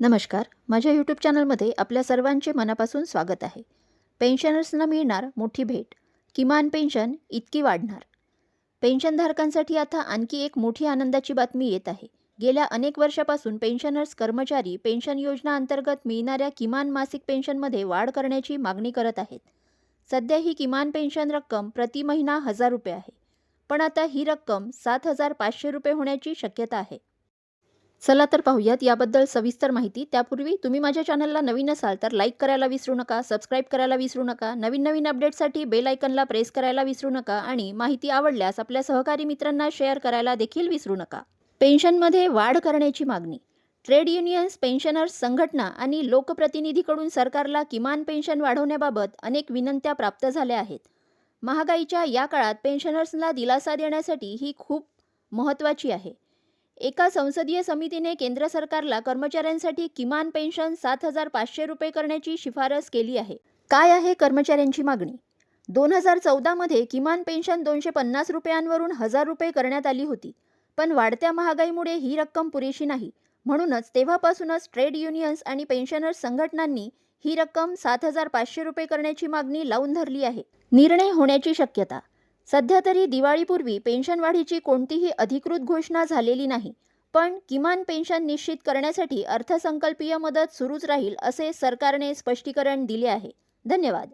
नमस्कार माझ्या यूट्यूब चॅनलमध्ये आपल्या सर्वांचे मनापासून स्वागत आहे. पेन्शनर्सना मिळणार मोठी भेट. किमान पेन्शन इतकी वाढणार. पेन्शनधारकांसाठी आता आणखी एक मोठी आनंदाची बातमी येत आहे. गेल्या अनेक वर्षापासून पेन्शनर्स कर्मचारी पेन्शन योजना अंतर्गत मिळणाऱ्या किमान मासिक पेन्शनमध्ये वाढ करण्याची मागणी करत आहेत. सध्या ही किमान पेन्शन रक्कम प्रति महिना हजार रुपये आहे. पण आता ही रक्कम सात हजार पाचशे रुपये होण्याची शक्यता आहे. चला तर पाहूयात. याबद्दल सविस्तर माहिती. त्यापूर्वी तुम्ही माझ्या चॅनलला नवीन असाल तर लाईक करायला विसरू नका सबस्क्राईब करायला विसरू नका नवीन नवीन अपडेटसाठी बेल आयकनला प्रेस करायला विसरू नका आणि माहिती आवडल्यास आपल्या सहकारी मित्रांना शेअर करायला देखील विसरू नका. पेन्शनमध्ये वाढ करण्याची मागणी. ट्रेड युनियन्स पेन्शनर्स संघटना आणि लोकप्रतिनिधीकडून सरकारला किमान पेन्शन वाढवण्याबाबत अनेक विनंत्या प्राप्त झाल्या आहेत. महागाईच्या या काळात पेन्शनर्सला दिलासा देण्यासाठी ही खूप महत्त्वाची आहे. एका संसदीय समितीने केंद्र सरकारला कर्मचाऱ्यांसाठी किमान पेन्शन सात हजार पाचशे रुपये करण्याची शिफारस केली आहे. काय आहे कर्मचाऱ्यांची मागणी? दोन हजार चौदामध्ये किमान पेन्शन दोनशे पन्नास रुपयांवरून हजार रुपये करण्यात आली होती. पण वाढत्या महागाईमुळे ही रक्कम पुरेशी नाही. म्हणूनच तेव्हापासूनच ट्रेड युनियन्स आणि पेन्शनर्स संघटनांनी ही रक्कम सात हजार पाचशे रुपये करण्याची मागणी लावून धरली आहे. निर्णय होण्याची शक्यता सध्या तरी दिवाळीपूर्वी पेन्शनवाढीची कोणतीही अधिकृत घोषणा झालेली नाही पण किमान पेन्शन निश्चित करण्यासाठी अर्थसंकल्पीय मदत सुरूच राहील असे सरकारने स्पष्टीकरण दिले आहे. धन्यवाद.